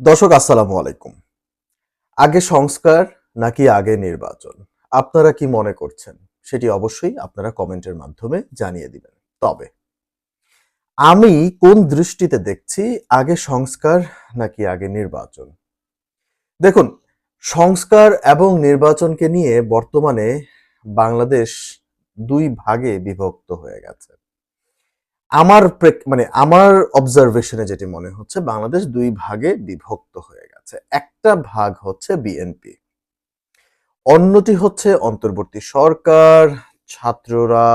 দর্শক, আসসালামু আলাইকুম। আগে সংস্কার নাকি আগে নির্বাচন? আপনারা কি মনে করছেন? সেটি অবশ্যই আপনারা কমেন্টের মাধ্যমে জানিয়ে দিবেন। তবে আমি কোন দৃষ্টিতে দেখছি আগে সংস্কার নাকি আগে নির্বাচন? দেখুন, সংস্কার এবং নির্বাচনকে নিয়ে বর্তমানে বাংলাদেশ দুই ভাগে বিভক্ত হয়ে গেছে। আমার মানে আমার অবজারভেশনে যেটি মনে হচ্ছে, বাংলাদেশ দুই ভাগে বিভক্ত হয়ে গেছে। একটা ভাগ হচ্ছে বিএনপি অন্যটি হচ্ছে অন্তর্বর্তী সরকার, ছাত্ররা,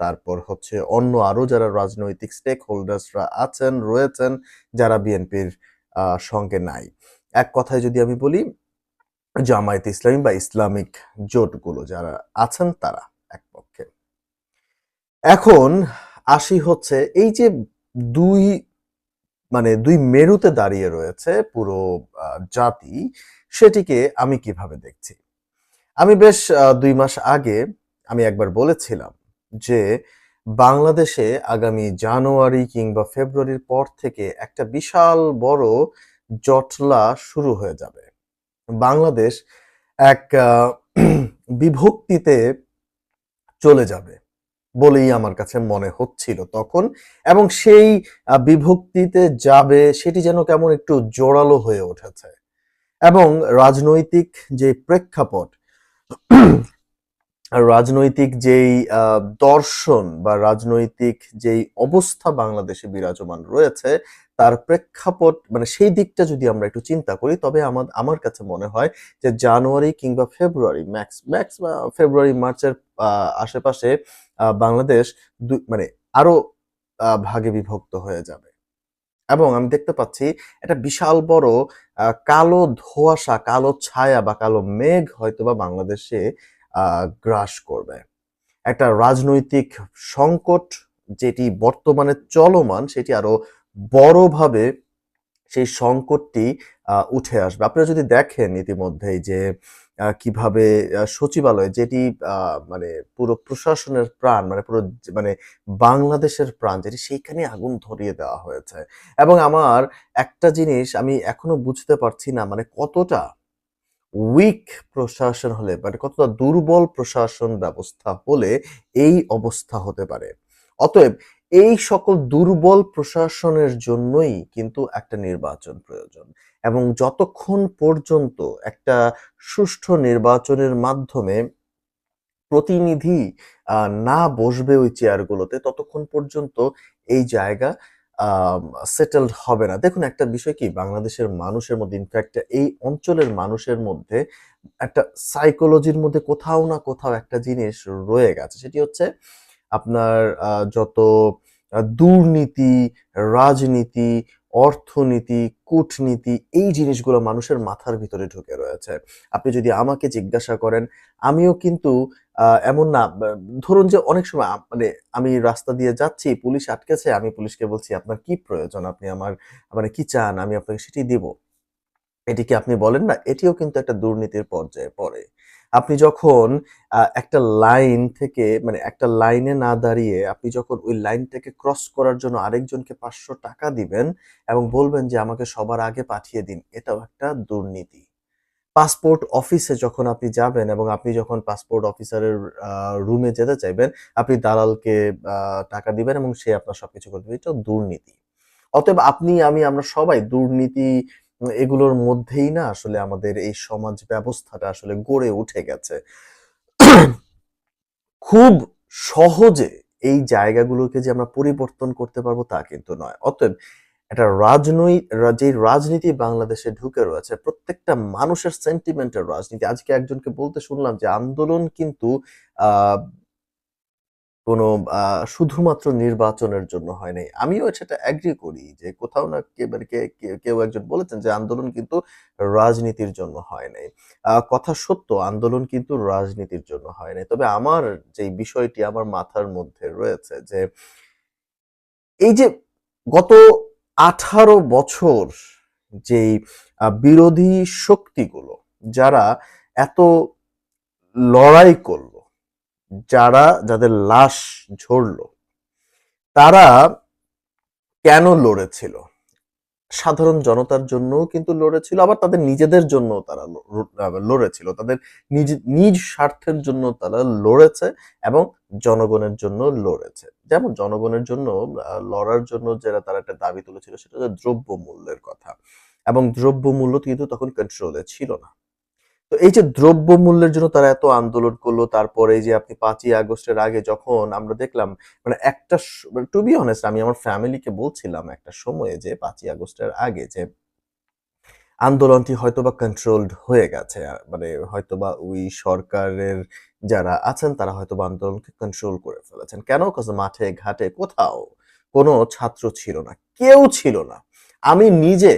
তারপর হচ্ছে অন্য আরও যারা রাজনৈতিক স্টেক হোল্ডার্সরা আছেন, রয়েছেন, যারা বিএনপির সঙ্গে নাই। এক কথায় যদি আমি বলি, জামায়াত ইসলামী বা ইসলামিক জোটগুলো যারা আছেন, তারা এক পক্ষে এখন আসি হচ্ছে, এই যে দুই মানে দুই মেরুতে দাঁড়িয়ে রয়েছে পুরো জাতি, সেটিকে আমি কীভাবে দেখছি? আমি বেশ দুই মাস আগে আমি একবার বলেছিলাম যে বাংলাদেশে আগামী জানুয়ারি কিংবা ফেব্রুয়ারির পর থেকে একটা বিশাল বড় জটলা শুরু হয়ে যাবে। বাংলাদেশ এক বিভক্তিতে চলে যাবে। বলেই আমার কাছে মনে হচ্ছিল তখন। এবং সেই বিভক্তিতে যাবে, সেটি যেন কেমন একটু জোরালো হয়ে উঠেছে। এবং রাজনৈতিক যে প্রেক্ষাপট রাজনৈতিক যেই দর্শন বা রাজনৈতিক যেই অবস্থা বাংলাদেশে বিরাজমান রয়েছে, তার প্রেক্ষাপট মানে সেই দিকটা যদি আমরা একটু চিন্তা করি, তবে আমার আমার কাছে মনে হয় যে জানুয়ারি কিংবা ফেব্রুয়ারি, ম্যাক্স ম্যাক্স বা ফেব্রুয়ারি, মার্চের আশেপাশে বাংলাদেশ মানে আরও ভাগে বিভক্ত হয়ে যাবে। এবং আমি দেখতে পাচ্ছি একটা বিশাল বড় কালো ধোঁয়াশা, কালো ছায়া বা কালো মেঘ হয়তোবা বাংলাদেশে গ্রাস করবে। একটা রাজনৈতিক সংকট যেটি বর্তমানে চলমান, সেটি আরও বড়ভাবে সেই সংকটটি উঠে আসবে। আপনারা যদি দেখেন ইতিমধ্যেই যে কীভাবে সচিবালয় যেটি মানে পুরো প্রশাসনের প্রাণ মানে পুরো মানে বাংলাদেশের প্রাণ যেটি সেইখানে আগুন ধরিয়ে দেওয়া হয়েছে। এবং আমার একটা জিনিস আমি এখনও বুঝতে পারছি না মানে কতটা উইক প্রশাসন হলে মানে কতটা দুর্বল প্রশাসন ব্যবস্থা হলে এই অবস্থা হতে পারে। অতএব এই সকল দুর্বল প্রশাসনের জন্যই কিন্তু একটা নির্বাচন প্রয়োজন এবং যতক্ষণ পর্যন্ত একটা সুষ্ঠু নির্বাচনের মাধ্যমে প্রতিনিধি না বসবে ওই চেয়ারগুলোতে, ততক্ষণ পর্যন্ত এই জায়গা সেটেলড হবে না। দেখুন, একটা বিষয় কি? বাংলাদেশের মানুষের মধ্যে ইনফ্যাক্ট এই অঞ্চলের মানুষের মধ্যে একটা সাইকোলজির মধ্যে কোথাও না কোথাও একটা জিনিস রয়ে গেছে। সেটি হচ্ছে আপনার যত দুর্নীতি, রাজনীতি, অর্থনীতি, কূটনীতি, এই জিনিসগুলো মানুষের মাথার ভিতরে ঢুকে রয়েছে। আপনি যদি আমাকে জিজ্ঞাসা করেন, আমিও কিন্তু এমন না ধরুন যে অনেক সময় মানে আমি রাস্তা দিয়ে যাচ্ছি, পুলিশ আটকেছে, আমি পুলিশকে বলছি, আপনার কি প্রয়োজন? আপনি আমার মানে কি চান? আমি আপনাকে সেটি দিব। এটি কি আপনি বলেন না? এটিও কিন্তু একটা দুর্নীতির পর্যায়ে পড়ে। আপনি যখন একটা লাইন থেকে মানে একটা লাইনে না দাঁড়িয়ে আপনি যখন ওই লাইনটাকে ক্রস করার জন্য আরেকজনকে পাঁচশো টাকা দিবেন এবং বলবেন যে, আমাকে সবার আগে পাঠিয়ে দিন, এটাও একটা দুর্নীতি। পাসপোর্ট অফিসে যখন আপনি যাবেন এবং আপনি যখন পাসপোর্ট অফিসারের রুমে যেতে চাইবেন, আপনি দালালকে টাকা দিবেন এবং সে আপনার সবকিছু করে দেবে। দুর্নীতি। অতএব আপনি, আমি, আমরা সবাই দুর্নীতি এগুলোর মধ্যেই না আসলে আমাদের এই সমাজ ব্যবস্থাটা আসলে গড়ে উঠে গেছে। খুব সহজে এই জায়গাগুলোকে যে আমরা পরিবর্তন করতে পারব তা কিন্তু নয়। অতএব একটা রাজনৈতিক যে রাজনীতি বাংলাদেশে ঢুকে রয়েছে, প্রত্যেকটা মানুষের সেন্টিমেন্টের রাজনীতি। আজকে একজনকে বলতে শুনলাম যে আন্দোলন কিন্তু কোনো শুধুমাত্র নির্বাচনের জন্য হয় নাই। আমিও সেটা অ্যাগ্রি করি যে কোথাও না মানে কেউ একজন বলেছেন যে আন্দোলন কিন্তু রাজনীতির জন্য হয় নাই। কথা সত্য, আন্দোলন কিন্তু রাজনীতির জন্য হয় নাই। তবে আমার যে বিষয়টি আমার মাথার মধ্যে রয়েছে যে এই যে গত আঠারো বছর যেই বিরোধী শক্তিগুলো যারা এত লড়াই করল যারা যাদের লাশ ঝরলো, তারা কেন লড়েছিল? সাধারণ জনতার জন্যও কিন্তু লড়েছিল, আবার তাদের নিজেদের জন্য তারা লড়েছিল। তাদের নিজ নিজ স্বার্থের জন্য তারা লড়েছে এবং জনগণের জন্য লড়েছে। যেমন জনগণের জন্য লড়ার জন্য যারা তারা একটা দাবি তুলেছিল, সেটা দ্রব্য মূল্যের কথা। এবং দ্রব্য মূল্য কিন্তু তখন কন্ট্রোলে ছিল না। তো এই যে দ্রব্য মূল্যের জন্য তারা এত আন্দোলন করল, তারপরে যে আপনি পাঁচই আগস্টের আগে যখন আমরা দেখলাম মানে একটা টু বি অনেস্ট আমি আমার ফ্যামিলিকে বলছিলাম একটা সময়ে যে পাঁচই আগস্টের আগে যে আন্দোলনটি হয়তোবা কন্ট্রোলড হয়ে গেছে মানে হয়তোবা ওই সরকারের যারা আছেন, তারা হয়তোবা আন্দোলনকে কন্ট্রোল করে ফেলেছেন। কেন? কাজ মাঠে ঘাটে কোথাও কোনো ছাত্র ছিল না, কেউ ছিল না। আমি নিজে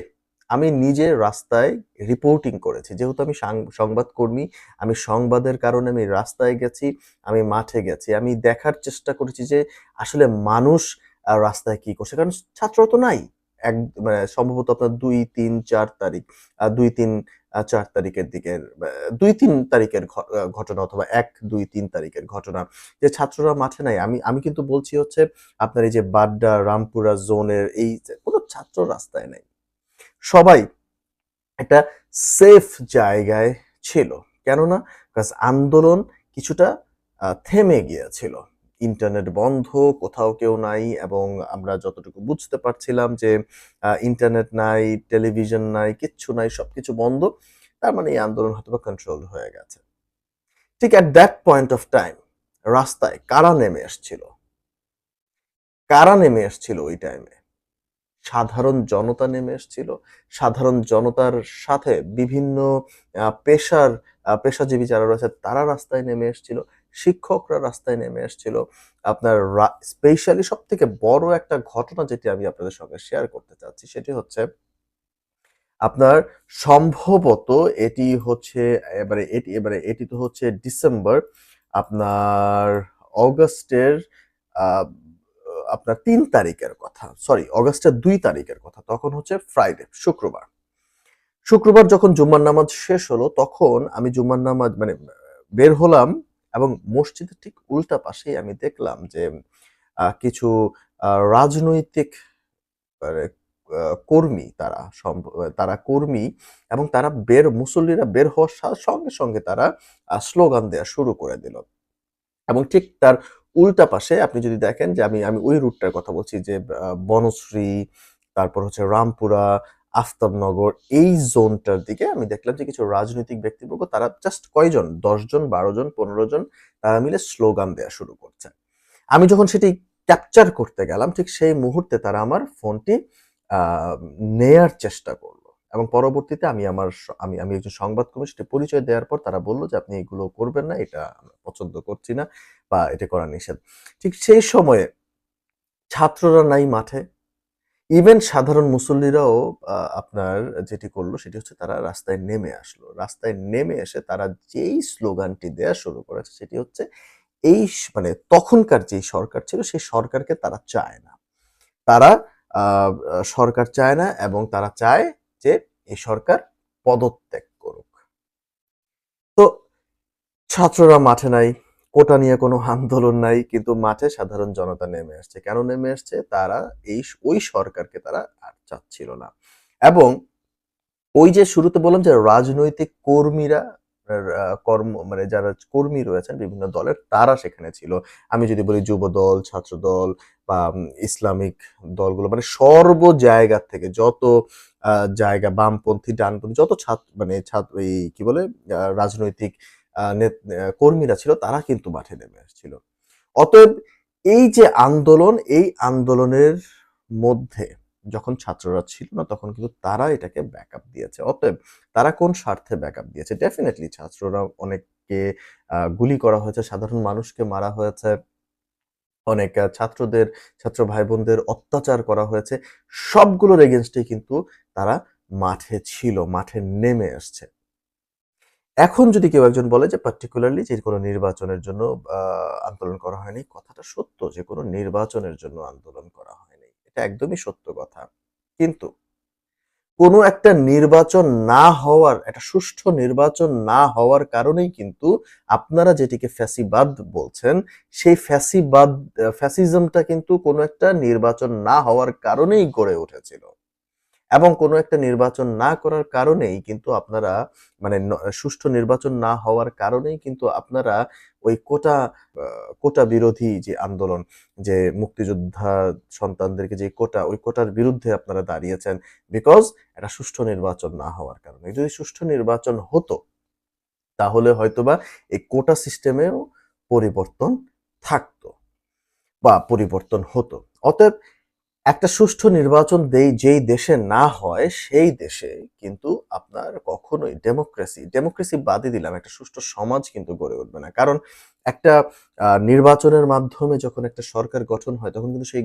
আমি নিজে রাস্তায় রিপোর্টিং করেছি। যেহেতু আমি সংবাদকর্মী, আমি সংবাদের কারণে আমি রাস্তায় গেছি, আমি মাঠে গেছি। আমি দেখার চেষ্টা করেছি যে আসলে মানুষ রাস্তায় কি করছে। কারণ ছাত্র তো নাই। এক মানে সম্ভবত আপনার দুই, তিন, চার তারিখ দুই, তিন চার তারিখের দিকের দুই, তিন তারিখের ঘটনা অথবা এক, দুই, তিন তারিখের ঘটনা যে ছাত্ররা মাঠে নাই। আমি আমি কিন্তু বলছি হচ্ছে আপনার এই যে বাড্ডা, রামপুরা জোনের এই কোনো ছাত্র রাস্তায় নেই। সবাই একটা সেফ জায়গায় ছিল। কেননা কাজ আন্দোলন কিছুটা থেমে গিয়েছিল। ইন্টারনেট বন্ধ, কোথাও কেউ নাই এবং আমরা যতটুকু বুঝতে পারছিলাম যে ইন্টারনেট নাই টেলিভিশন নাই, কিচ্ছু নাই সব কিছু বন্ধ, তার মানে এই আন্দোলন হয়তো কন্ট্রোল হয়ে গেছে। ঠিক at that point of time রাস্তায় কারা নেমে এসছিল কারা নেমে এসছিল ওই টাইমে সাধারণ জনতা নেমে এসেছিল। সাধারণ জনতার সাথে বিভিন্ন পেশার পেশাজীবী যারা রয়েছে তারা রাস্তায় নেমে এসেছিল। শিক্ষকরা রাস্তায় নেমে এসেছিল। আপনার স্পেশালি সব থেকে বড় একটা ঘটনা যেটি আমি আপনাদের সঙ্গে শেয়ার করতে চাচ্ছি সেটি হচ্ছে আপনার সম্ভবত এটি হচ্ছে, এবারে এটি এবারে এটি তো হচ্ছে ডিসেম্বর আপনার অগস্টের আপনার তিন তারিখের কথা সরি অগস্টের দুই তারিখের কথা তখন হচ্ছে ফ্রাইডে শুক্রবার। শুক্রবার যখন জুম্মার নামাজ শেষ হলো তখন আমি জুম্মার নামাজ মানে বের হলাম এবং মসজিদের ঠিক উল্টা পাশেই আমি দেখলাম যে কিছু রাজনৈতিক মানে, কর্মী তারা তারা কর্মী এবং তারা বের মুসল্লিরা বের হওয়ার সঙ্গে সঙ্গে তারা স্লোগান দেওয়া শুরু করে দিল। এবং ঠিক তার উল্টা পাশে আপনি যদি দেখেন যে আমি আমি ওই রুটটার কথা বলছি যে বনশ্রী, তারপর হচ্ছে রামপুরা, আফতাবনগর, এই জোনটার দিকে আমি দেখলাম যে কিছু রাজনৈতিক ব্যক্তিবর্গ, তারা জাস্ট কয়জন? দশজন বারো জন পনেরো জন তারা মিলে স্লোগান দেওয়া শুরু করছে। আমি যখন সেটি ক্যাপচার করতে গেলাম, ঠিক সেই মুহূর্তে তারা আমার ফোনটি নেয়ার চেষ্টা করল এবং পরবর্তীতে আমি আমার আমি আমি একজন সংবাদকর্মী সেটি পরিচয় দেওয়ার পর তারা বলল যে, আপনি এগুলো করবেন না, এটা পছন্দ করছি না। বা এটা করা নিষেধ। ঠিক সেই সময়ে ছাত্ররা নাই মাঠে। ইভেন সাধারণ মুসল্লিরাও আপনার যেটি করল সেটি হচ্ছে তারা রাস্তায় নেমে আসলো। রাস্তায় নেমে এসে তারা যেই স্লোগানটি দেয়া শুরু করেছে সেটি হচ্ছে এই মানে তখনকার যেই সরকার ছিল সেই সরকারকে তারা চায় না। তারা সরকার চায় না এবং তারা চায় যে এই সরকার পদত্যাগ করুক। তো ছাত্ররা মাঠে নাই কোটা নিয়ে কোনো আন্দোলন নাই, কিন্তু মাঠে সাধারণ জনতা নেমে আসছে। কেন নেমে আসছে? তারা এই ওই সরকারকে তারা আর চাচ্ছিল না। এবং ওই যে শুরুতে বললাম যে রাজনৈতিক কর্মীরা কর্ম মানে যারা কর্মী রয়েছেন বিভিন্ন দলের, তারা সেখানে ছিল। আমি যদি বলি যুব দল, ছাত্র দল বা ইসলামিক দলগুলো মানে সর্ব জায়গা থেকে যত জায়গা, বামপন্থী, ডানপন্থী, যত ছাত্র মানে ছাত্র, এই কি বলে রাজনৈতিক কর্মীরা ছিল, তারা কিন্তু মাঠে নেমে আসছিল অতএব এই যে আন্দোলন, এই আন্দোলনের মধ্যে যখন ছাত্ররা ছিল না, তখন কিন্তু তারা এটাকে ব্যাকআপ দিয়েছে। অতএব তারা কোন স্বার্থে ব্যাকআপ দিয়েছে? ডেফিনেটলি ছাত্ররা অনেককে গুলি করা হয়েছে, সাধারণ মানুষকে মারা হয়েছে, অনেক ছাত্রদের, ছাত্র ভাই বোনদের অত্যাচার করা হয়েছে। সবগুলোর এগেনস্টে কিন্তু তারা মাঠে ছিল, মাঠে নেমে আসছে এখন যদি কেউ একজন বলে যে পার্টিকুলারলি যে কোনো নির্বাচনের জন্য আন্দোলন করা হয়নি, কথাটা সত্য যে কোনো নির্বাচনের জন্য আন্দোলন করা হয়নি। এটা একদমই সত্য কথা। কিন্তু কোনো একটা নির্বাচন না হওয়ার, একটা সুষ্ঠু নির্বাচন না হওয়ার কারণেই কিন্তু আপনারা যেটিকে ফ্যাসিবাদ বলছেন, সেই ফ্যাসিবাদ, ফ্যাসিজমটা কিন্তু কোনো একটা নির্বাচন না হওয়ার কারণেই গড়ে উঠেছিল। এবং কোনো একটা নির্বাচন না করার কারণেই কিন্তু আপনারা মানে সুষ্ঠু নির্বাচন না হওয়ার কারণেই কিন্তু আপনারা ওই কোটা কোটা বিরোধী যে আন্দোলন, যে মুক্তিযোদ্ধা সন্তানদেরকে যে কোটা, ওই কোটার বিরুদ্ধে আপনারা দাঁড়িয়েছেন বিকজ এটা সুষ্ঠু নির্বাচন না হওয়ার কারণে। যদি সুষ্ঠু নির্বাচন হতো, তাহলে হয়তোবা এই কোটা সিস্টেমেও পরিবর্তন থাকতো বা পরিবর্তন হতো। অতএব একটা সুষ্ঠু নির্বাচন দেই যেই দেশে না হয়, সেই দেশে কিন্তু আপনার কখনোই ডেমোক্রেসি ডেমোক্রেসি বাদই দিলাম, একটা সুষ্ঠু সমাজ কিন্তু গড়ে উঠবে না। কারণ একটা নির্বাচনের মাধ্যমে যখন একটা সরকার গঠন হয়, তখন কিন্তু সেই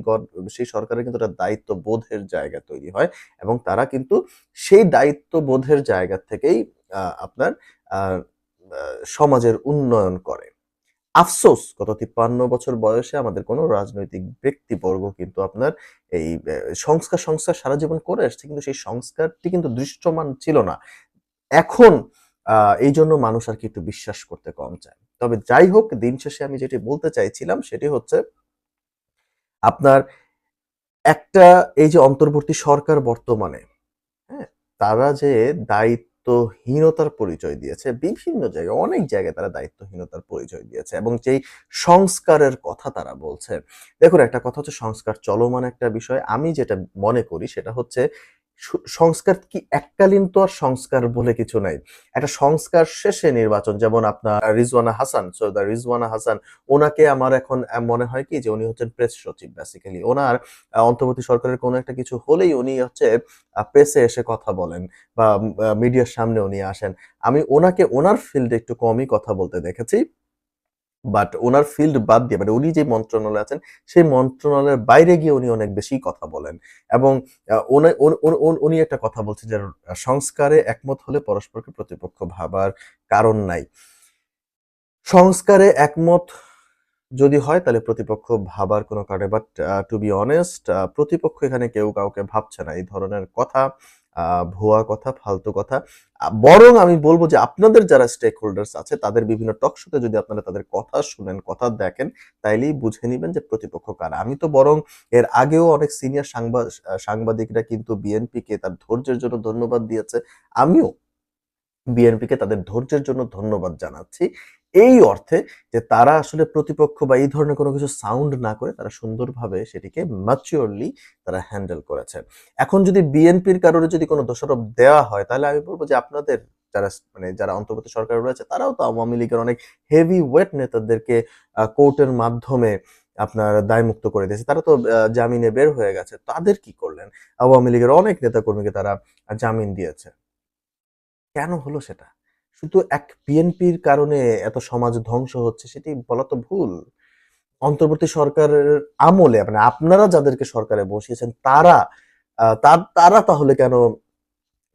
সেই সরকারের কিন্তু একটা দায়িত্ববোধের জায়গা তৈরি হয় এবং তারা কিন্তু সেই দায়িত্ববোধের জায়গা থেকেই আপনার সমাজের উন্নয়ন করে। আফসোস, গত তিপ্পান্ন বছর বয়সে আমাদের কোনো রাজনৈতিক ব্যক্তিবর্গ কিন্তু আপনার এই সংস্কার সংস্কার সারা জীবন করে আসছে, কিন্তু সেই সংস্কারটি কিন্তু দৃশ্যমান ছিল না। এখন এই জন্য মানুষ আর কি একটু বিশ্বাস করতে কম চায়। তবে যাই হোক, দিন শেষে আমি যেটি বলতে চাইছিলাম সেটি হচ্ছে, আপনার একটা, এই যে অন্তর্বর্তী সরকার বর্তমানে হ্যাঁ তারা যে দায়িত্বহীনতার পরিচয় দিয়েছে। বিভিন্ন জায়গায়, অনেক জায়গায় তারা দায়িত্বহীনতার পরিচয় দিয়েছে এবং যেই সংস্কারের কথা তারা বলছে। দেখুন, একটা কথা হচ্ছে সংস্কার চলমান একটা বিষয়। আমি যেটা মনে করি সেটা হচ্ছে সংস্কার কি এককালীন তো আর সংস্কার বলে কিছু নাই। একটা সংস্কার শেষে নির্বাচন, যেমন আপনার রিজওয়ানা হাসান, সৈয়দা রিজওয়ানা হাসান, ওনাকে আমার এখন মনে হয় কি যে উনি হচ্ছেন প্রেস সচিব বেসিক্যালি ওনার অন্তর্বর্তী সরকারের কোনো একটা কিছু হলেই উনি হচ্ছে প্রেসে এসে কথা বলেন বা মিডিয়ার সামনে উনি আসেন। আমি ওনাকে, ওনার ফিল্ডে একটু কমই কথা বলতে দেখেছি। বাট ওনার ফিল্ড বাদ দিয়ে মানে উনি যে মন্ত্রণালয়ে আছেন, সেই মন্ত্রণালয়ের বাইরে গিয়ে উনি অনেক বেশি কথা বলেন। এবং উনি- একটা কথা বলছেন যে, সংস্কারে একমত হলে পরস্পরকে প্রতিপক্ষ ভাবার কারণ নাই। সংস্কারে একমত যদি হয়, তাহলে প্রতিপক্ষ ভাবার কোনো কারণে বাট টু বি অনেস্ট প্রতিপক্ষ এখানে কেউ কাউকে ভাবছে না। এই ধরনের কথা ভুয়া কথা, ফালতু কথা। বরং আমি বলব যে আপনাদের যারা স্টেক হোল্ডার্স আছে, তাদের বিভিন্ন টক শোতে যদি আপনারা তাদের কথা শুনেন, কথা দেখেন, তাইলেই বুঝে নিবেন যে প্রতিপক্ষ কারা। আমি তো বরং এর আগেও অনেক সিনিয়র সাংবাদিকরা কিন্তু বিএনপিকে তার ধৈর্যের জন্য ধন্যবাদ দিয়েছে। আমিও বিএনপিকে তাদের ধৈর্যের জন্য ধন্যবাদ জানাচ্ছি। এই অর্থে যে তারা আসলে প্রতিপক্ষ বা এই ধরনের কোনো কিছু সাউন্ড না করে, তারা সুন্দরভাবে সেটিকে ম্যাচিওরলি তারা হ্যান্ডেল করেছে। এখন যদি বিএনপির কারণে যদি কোনো দোষারোপ দেওয়া হয়, তাহলে আমি বলব যে আপনাদের যারা মানে যারা অন্তর্বর্তী সরকার রয়েছে, তারাও তো আওয়ামী লীগের অনেক হেভি ওয়েট নেতাদেরকে কোর্টের মাধ্যমে আপনার দায়মুক্ত করে দিয়েছে। তারা তো জামিনে বের হয়ে গেছে। তাদের কি করলেন? আওয়ামী লীগের অনেক নেতাকর্মীকে তারা জামিন দিয়েছে। কেন হলো সেটা? শুধু এক বিএনপির কারণে এত সমাজ ধ্বংস হচ্ছে সেটি বলা তো ভুল। অন্তর্বর্তী সরকারের আমলে মানে আপনারা যাদেরকে সরকারে বসিয়েছেন তারা আহ, তা- তারা তাহলে কেন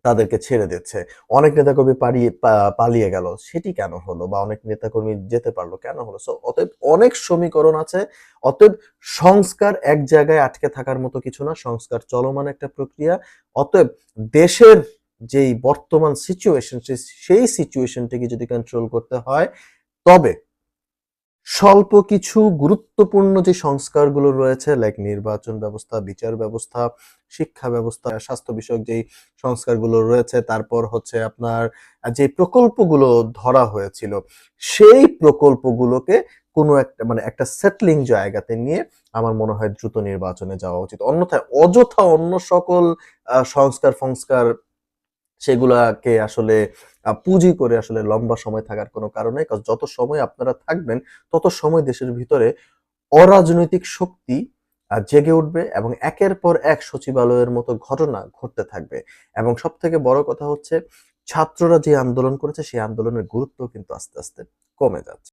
তাদেরকে ছেড়ে দিচ্ছে? অনেক নেতাকর্মী পালিয়ে পালিয়ে গেল সেটি কেন হলো? বা অনেক নেতাকর্মী যেতে পারল কেন হলো? সো অতএব অনেক সমীকরণ আছে অতএব সংস্কার এক জায়গায় আটকে থাকার মতো কিছু না সংস্কার চলমান একটা প্রক্রিয়া। অতএব দেশের যেই বর্তমান সিচুয়েশন সেই সিচুয়েশনটিকে যদি কন্ট্রোল করতে হয়, তবে স্বল্প কিছু গুরুত্বপূর্ণ যে সংস্কারগুলো রয়েছে লাইক নির্বাচন ব্যবস্থা, বিচার ব্যবস্থা, শিক্ষা ব্যবস্থা, স্বাস্থ্য বিষয়ক যেই সংস্কারগুলো রয়েছে, তারপর হচ্ছে আপনার যে প্রকল্পগুলো ধরা হয়েছিল, সেই প্রকল্পগুলোকে কোনো একটা মানে একটা সেটলিং জায়গাতে নিয়ে আমার মনে হয় দ্রুত নির্বাচনে যাওয়া উচিত। অন্যথায় অযথা অন্য সকল সংস্কার সংস্কার সেগুলাকে আসলে পুঁজি করে আসলে লম্বা সময় থাকার কোনো কারণ নেই। কারণ যত সময় আপনারা থাকবেন, তত সময় দেশের ভিতরে অরাজনৈতিক শক্তি জেগে উঠবে এবং একের পর এক সচিবালয়ের মতো ঘটনা ঘটতে থাকবে। এবং সব থেকে বড় কথা হচ্ছে, ছাত্ররা যে আন্দোলন করেছে, সেই আন্দোলনের গুরুত্ব কিন্তু আস্তে আস্তে কমে যাচ্ছে।